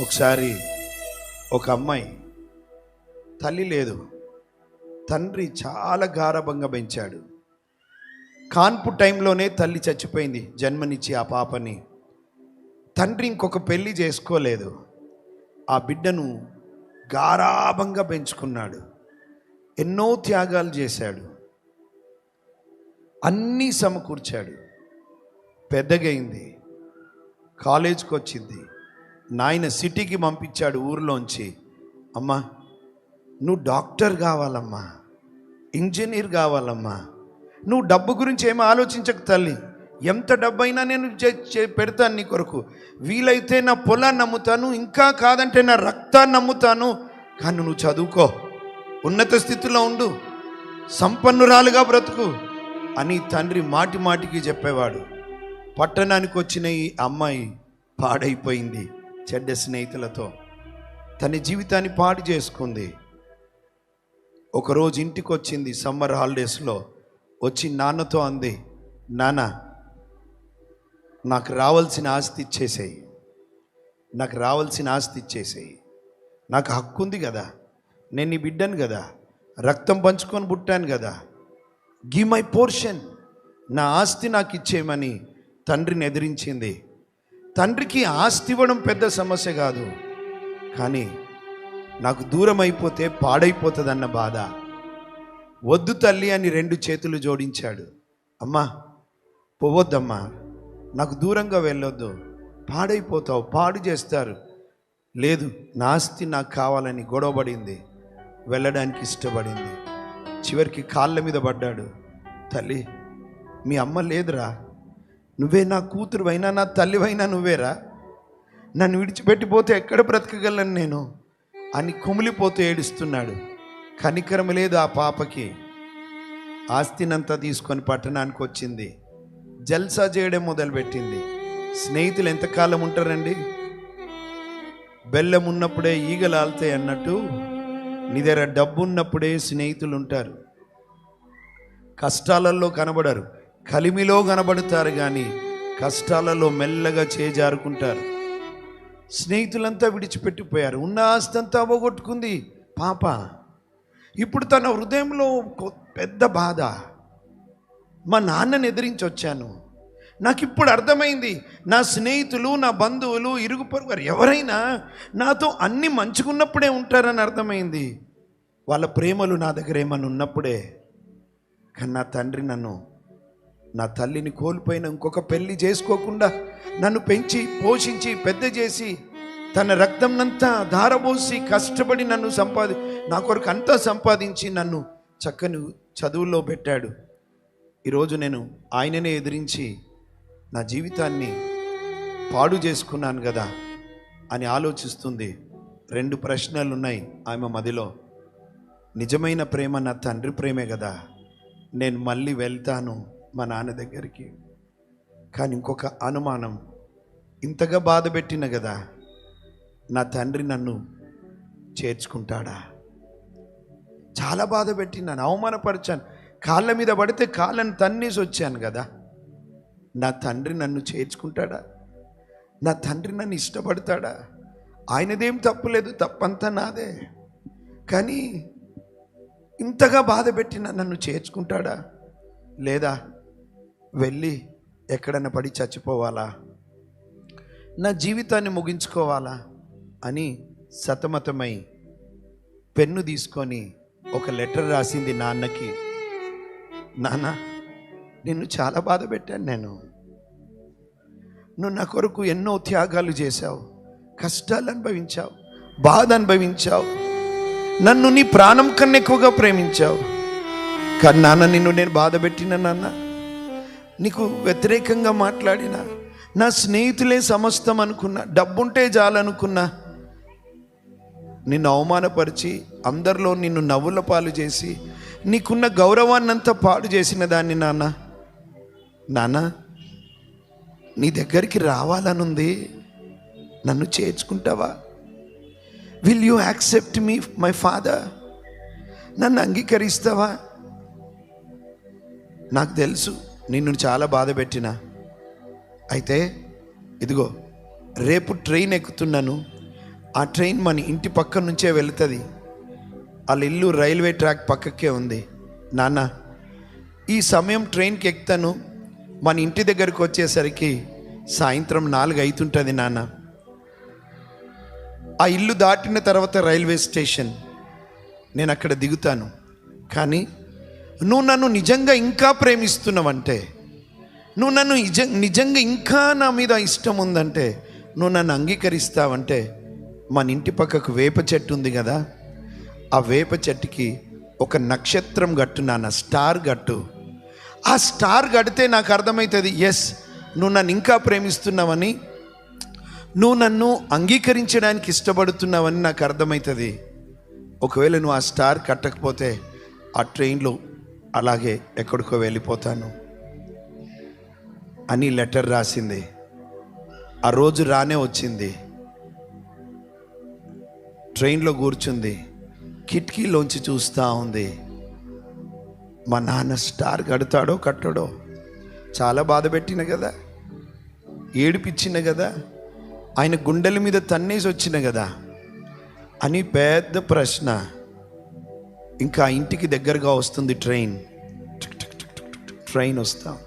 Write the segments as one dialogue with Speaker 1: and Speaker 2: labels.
Speaker 1: ఒకసారి ఒక అమ్మాయి తల్లి లేదు తండ్రి చాలా గారభంగా పెంచాడు. కాన్పు టైంలోనే తల్లి చచ్చిపోయింది జన్మనిచ్చి ఆ పాపని. తండ్రి ఇంకొక పెళ్ళి చేసుకోలేదు ఆ బిడ్డను గారాభంగా పెంచుకున్నాడు ఎన్నో త్యాగాలు చేశాడు అన్నీ సమకూర్చాడు. పెద్దగైంది కాలేజ్కి వచ్చింది నాయన సిటీకి పంపించాడు ఊర్లోంచి. అమ్మా నువ్వు డాక్టర్ కావాలమ్మా ఇంజనీర్ కావాలమ్మా. నువ్వు డబ్బు గురించి ఏమి ఆలోచించక తల్లి. ఎంత డబ్బైనా నేను చే- చే- పెడతాను నీ కొరకు. వీలైతే నా పొలాన్ని నమ్ముతాను ఇంకా కాదంటే నా రక్తాన్ని నమ్ముతాను. కానీ నువ్వు చదువుకో ఉన్నత స్థితిలో ఉండు. సంపన్నురాలుగా బ్రతుకు అని తండ్రి మాటి మాటికి చెప్పేవాడు. పట్టణానికి వచ్చిన ఈ అమ్మాయి పాడైపోయింది. చెడ్డ స్నేహితులతో తన జీవితాన్ని పాడు చేసుకుంది. ఒకరోజు ఇంటికి వచ్చింది సమ్మర్ హాలిడేస్లో వచ్చి నాన్నతో అంది నాన్న నాకు రావాల్సిన ఆస్తి ఇచ్చేసేయి. నాకు రావాల్సిన ఆస్తి ఇచ్చేసేయి. నాకు హక్కు ఉంది కదా. నేను నీ బిడ్డను కదా. రక్తం పంచుకొని పుట్టాను కదా. Give my portion. నా ఆస్తి నాకు ఇచ్చేయమని తండ్రిని ఎదిరించింది. తండ్రికి ఆస్తి ఇవ్వడం పెద్ద సమస్య కాదు. కానీ నాకు దూరం అయిపోతే పాడైపోతుందన్న బాధ. వద్దు తల్లి అని రెండు చేతులు జోడించాడు. అమ్మా పోవద్దమ్మా నాకు దూరంగా వెళ్ళొద్దు. పాడైపోతావు పాడు చేస్తారు. లేదు నా ఆస్తి నాకు కావాలని గొడవపడింది వెళ్ళడానికి ఇష్టపడింది. చివరికి కాళ్ళ మీద పడ్డాడు. తల్లి మీ అమ్మ లేదురా. నువ్వే నా కూతురువైనా నా తల్లివైనా నువ్వేరా? నన్ను విడిచిపెట్టిపోతే ఎక్కడ బ్రతకగలను నేను? అని కుమిలిపోతూ ఏడుస్తున్నాడు. కనికరం లేదు ఆ పాపకి. ఆస్తినంతా తీసుకొని పట్టణానికి వచ్చింది. జల్సా చేయడం మొదలుపెట్టింది. స్నేహితులు ఎంతకాలం ఉంటారండి? బెల్లం ఉన్నప్పుడే ఈగలు ఆలుతాయి అన్నట్టు నీ దగ్గర డబ్బు ఉన్నప్పుడే స్నేహితులు ఉంటారు. కష్టాలలో కనబడరు. కలిమిలో కనబడతారు కానీ కష్టాలలో మెల్లగా చేజారుకుంటారు. స్నేహితులంతా విడిచిపెట్టిపోయారు. ఉన్న ఆస్తి అంతా అవగొట్టుకుంది పాప ఇప్పుడు తన హృదయంలో పెద్ద బాధ. మా నాన్నని ఎదిరించి వచ్చాను నాకు ఇప్పుడు అర్థమైంది. నా స్నేహితులు నా బంధువులు ఇరుగు పొరుగు ఎవరైనా నాతో అన్ని మంచుకున్నప్పుడే ఉంటారని అర్థమైంది. వాళ్ళ ప్రేమలు నా దగ్గర ఏమని ఉన్నప్పుడే. కానీ నా తండ్రి నన్ను నా తల్లిని కోల్పోయిన ఇంకొక పెళ్ళి చేసుకోకుండా నన్ను పెంచి పోషించి పెద్ద చేసి తన రక్తంనంతా ధారపోసి కష్టపడి నన్ను సంపాది నా కొరకు అంతా సంపాదించి నన్ను చక్కని చదువుల్లో పెట్టాడు. ఈరోజు నేను ఆయననే ఎదిరించి నా జీవితాన్ని పాడు చేసుకున్నాను కదా అని ఆలోచిస్తుంది. రెండు ప్రశ్నలు ఉన్నాయి ఆమె మదిలో. నిజమైన ప్రేమ నా తండ్రి ప్రేమే కదా. నేను మళ్ళీ వెళ్తాను. మా నాన్న దగ్గరికి. కానీ ఇంకొక అనుమానం ఇంతగా బాధ పెట్టిన కదా నా తండ్రి నన్ను చేర్చుకుంటాడా? చాలా బాధ పెట్టినాను అవమానపరిచాను. కాళ్ళ మీద పడితే కాళ్ళని తన్నేసి వచ్చాను కదా. నా తండ్రి నన్ను చేర్చుకుంటాడా? నా తండ్రి నన్ను ఇష్టపడతాడా? ఆయనదేం తప్పులేదు తప్పంతా నాదే. కానీ ఇంతగా బాధ పెట్టిన నన్ను చేర్చుకుంటాడా? లేదా వెళ్ళి ఎక్కడైనా పడి చచ్చిపోవాలా? నా జీవితాన్ని ముగించుకోవాలా? అని సతమతమై పెన్ను తీసుకొని ఒక లెటర్ రాసింది నాన్నకి. నాన్న నిన్ను చాలా బాధ పెట్టాను నేను. నువ్వు నా కొరకు ఎన్నో త్యాగాలు చేశావు. కష్టాలు అనుభవించావు. బాధ అనుభవించావు. నన్ను నీ ప్రాణం కన్నా ఎక్కువగా ప్రేమించావు. కానీ నాన్న నిన్ను నేను బాధ పెట్టిన నాన్న? నీకు వ్యతిరేకంగా మాట్లాడిన నా స్నేహితులే సమస్తం అనుకున్నా డబ్బుంటే చాలనుకున్నా నిన్ను అవమానపరిచి అందరిలో నిన్ను నవ్వుల పాలు చేసి నీకున్న గౌరవాన్నంతా పాడు చేసిన దాన్ని నాన్న. నాన్న నీ దగ్గరికి రావాలనుంది. నన్ను చేర్చుకుంటావా? Will you accept me my father నన్ను అంగీకరిస్తావా? నాకు తెలుసు. నిన్ను చాలా బాధ పెట్టిన. అయితే ఇదిగో రేపు ట్రైన్ ఎక్కుతున్నాను. ఆ ట్రైన్ మన ఇంటి పక్క నుంచే వెళుతుంది. వాళ్ళ ఇల్లు రైల్వే ట్రాక్ పక్కకే ఉంది. నాన్న ఈ సమయం ట్రైన్కి ఎక్కుతాను. మన ఇంటి దగ్గరకు వచ్చేసరికి సాయంత్రం నాలుగు అవుతుంటుంది నాన్న. ఆ ఇల్లు దాటిన తర్వాత రైల్వే స్టేషన్. నేను అక్కడ దిగుతాను. కానీ నువ్వు నన్ను నిజంగా ఇంకా ప్రేమిస్తున్నావంటే నువ్వు నన్ను నిజ నిజంగా ఇంకా నా మీద ఇష్టం ఉందంటే నువ్వు నన్ను అంగీకరిస్తావంటే మన ఇంటి పక్కకు వేప చెట్టు ఉంది కదా ఆ వేప చెట్టుకి ఒక నక్షత్రం గట్టు నాన్న స్టార్ గట్టు. ఆ స్టార్ గడితే నాకు అర్థమవుతుంది ఎస్ నువ్వు నన్ను ఇంకా ప్రేమిస్తున్నావని నువ్వు నన్ను అంగీకరించడానికి ఇష్టపడుతున్నావని నాకు అర్థమవుతుంది ఒకవేళ నువ్వు ఆ స్టార్ కట్టకపోతే ఆ ట్రైన్లో అలాగే ఎక్కడికో వెళ్ళిపోతాను. అని లెటర్ రాసింది. ఆ రోజు రానే వచ్చింది. ట్రైన్లో కూర్చుంది. కిటికీలోంచి చూస్తూ ఉంది. మా నాన్న స్టార్ కడతాడో కట్టడో చాలా బాధ పెట్టిన కదా. ఏడిపించిన కదా. ఆయన గుండెల మీద తన్నేసి వచ్చిన కదా. అని పెద్ద ప్రశ్న. ఇంకా ఇంటికి దగ్గరగా వస్తుంది ట్రైన్. ట్రైన్ వస్తా.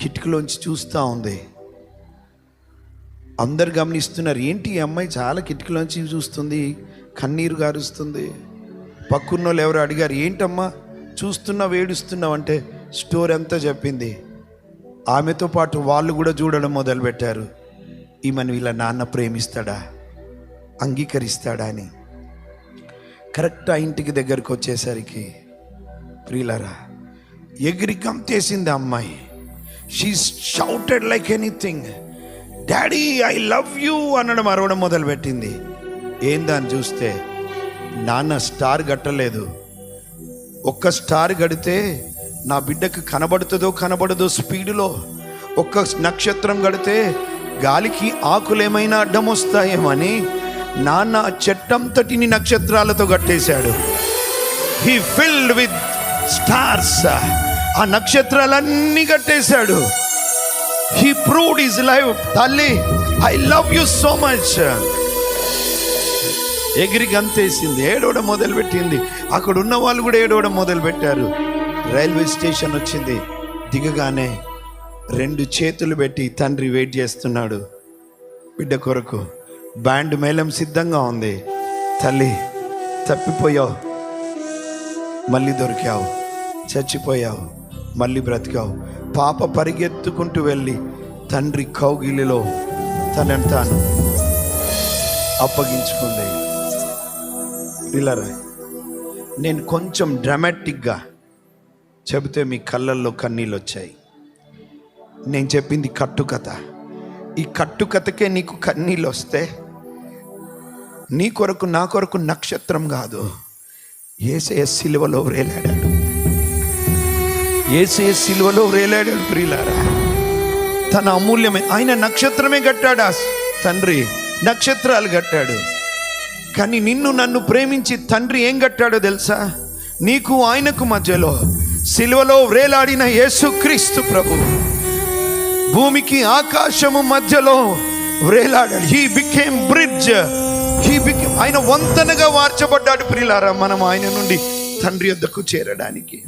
Speaker 1: కిటికీలోంచి చూస్తూ ఉంది. అందరు గమనిస్తున్నారు ఏంటి ఈ అమ్మాయి చాలా కిటికీలోంచి చూస్తుంది కన్నీరు గారుస్తుంది. పక్కున్నోళ్ళు ఎవరు అడిగారు ఏంటమ్మా చూస్తున్నావు ఏడుస్తున్నావు అంటే స్టోర్ అంతా చెప్పింది. ఆమెతో పాటు వాళ్ళు కూడా చూడడం మొదలుపెట్టారు. ఈమెను వీళ్ళ నాన్న ప్రేమిస్తాడా? అంగీకరిస్తాడా? అని. కరెక్ట్ ఆ ఇంటికి దగ్గరకు వచ్చేసరికి ప్రియులరా ఎగిరి గంతేసింది అమ్మాయి. She shouted like anything daddy I love you అనడం అరవడం మొదలుపెట్టింది. ఏందని చూస్తే నాన్న స్టార్ గట్టలేదు ఒక్క స్టార్ గడితే నా బిడ్డకు కనబడుతుందో కనబడదో స్పీడులో ఒక్క నక్షత్రం గడితే గాలికి ఆకులేమైనా అడ్డం వస్తాయేమని నాన్న ఆ చెట్టంతటిని నక్షత్రాలతో కట్టేశాడు. హీ ఫిల్డ్ విత్ స్టార్స్ ఆ నక్షత్రాలన్నీ కట్టేశాడు. హీ ప్రూవ్డ్ ఈజ్ లైఫ్ తల్లి I love you so much ఎగిరి గంతేసింది ఏడవడం మొదలుపెట్టింది. అక్కడ ఉన్న వాళ్ళు కూడా ఏడవడం మొదలుపెట్టారు. రైల్వే స్టేషన్ వచ్చింది. దిగగానే రెండు చేతులు పెట్టి తండ్రి వెయిట్ చేస్తున్నాడు. బిడ్డ కొరకు బ్యాండ్ మేళం సిద్ధంగా ఉంది. తల్లి తప్పిపోయావు. మళ్ళీ దొరికావు. చచ్చిపోయావు. మళ్ళీ బ్రతికావు. పాప పరిగెత్తుకుంటూ వెళ్ళి తండ్రి కౌగిలిలో తనను తాను అప్పగించుకుంది. పిల్లరా నేను కొంచెం డ్రామాటిక్గా చెబితే మీ కళ్ళల్లో కన్నీళ్ళు వచ్చాయి నేను చెప్పింది కట్టుకథ. ఈ కట్టుకథకే నీకు కన్నీళ్ళు వస్తే నీ కొరకు నా కొరకు నక్షత్రం కాదు. ఏసే సిలువలో వ్రేలాడాడు ఏసే సిలువలో వ్రేలాడాడు ప్రియులారా. తన అమూల్యమే. ఆయన నక్షత్రమే కట్టాడు? తండ్రి నక్షత్రాలు కట్టాడు. కానీ నిన్ను నన్ను ప్రేమించి తండ్రి ఏం కట్టాడో తెలుసా? నీకు ఆయనకు మధ్యలో సిలువలో వ్రేలాడిన యేసుక్రీస్తు ప్రభు. భూమికి ఆకాశము మధ్యలో వ్రేలాడాడు he became bridge he became ఆయన వంతెనగా మార్చబడ్డాడు ప్రిలారా మనం ఆయన నుండి తండ్రి యొద్దకు చేరడానికి.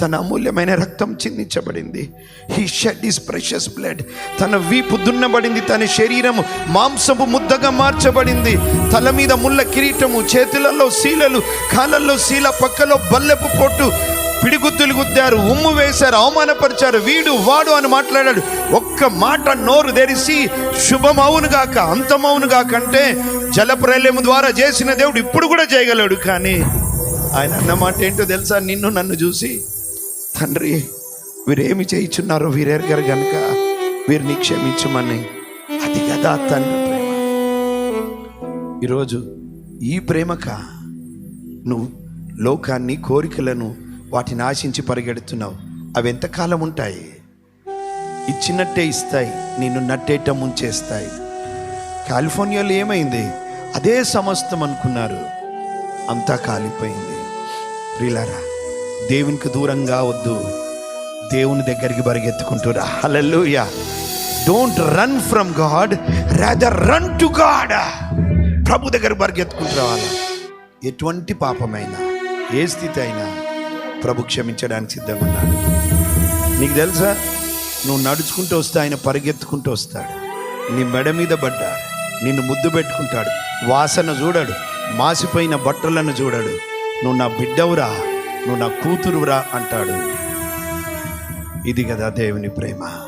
Speaker 1: తన అమూల్యమైన రక్తం చిందించబడింది. He shed his precious blood తన వీపు దున్నబడింది. తన శరీరము మాంసపు ముద్దగా మార్చబడింది. తల మీద ముళ్ళ కిరీటము చేతులలో శీలలు కాళ్ళల్లో శీల పక్కలో బల్లెపు పొట్టు పిడిగుద్దులు గుద్దారు ఉమ్ము వేశారు అవమానపరిచారు వీడు వాడు అని మాట్లాడాడు. ఒక్క మాట నోరు తెరిసి శుభమవును గాక అంతమవును గాక అంటే జలప్రలయం ద్వారా చేసిన దేవుడు ఇప్పుడు కూడా చేయగలడు కానీ ఆయన అన్నమాట ఏంటో తెలుసా? నిన్ను నన్ను చూసి తండ్రి వీరేమి చేయించున్నారో వీరేరగారు గనుక వీరిని క్షమించమని అది కదా తండ్రి ప్రేమ. ఈరోజు ఈ ప్రేమక నువ్వు లోకాన్ని కోరికలను వాటిని ఆశించి పరిగెడుతున్నావు. అవి ఎంతకాలం ఉంటాయి? ఇచ్చినట్టే ఇస్తాయి నిన్ను నట్టేట ముంచేస్తాయి. కాలిఫోర్నియాలో ఏమైంది? అదే సమస్తం అనుకున్నారు. అంతా కాలిపోయింది. ప్రిలారా దేవునికి దూరంగా వద్దు. దేవుని దగ్గరికి పరిగెత్తుకుంటురా hallelujah don't run from God rather run to God ప్రభు దగ్గర పరిగెత్తుకుంటూ రావాలా? ఎటువంటి పాపమైనా ఏ స్థితి అయినా. ప్రభు క్షమించడానికి సిద్ధంగా ఉన్నాడు నీకు తెలుసా? నువ్వు నడుచుకుంటూ వస్తే ఆయన పరిగెత్తుకుంటూ వస్తాడు. నీ మెడ మీద పడ్డాడు నిన్ను ముద్దు పెట్టుకుంటాడు. వాసన చూడడు మాసిపోయిన బట్టలను చూడడు. నువ్వు నా బిడ్డవురా నువ్వు నా కూతురురా అంటాడు. ఇది కదా దేవుని ప్రేమ.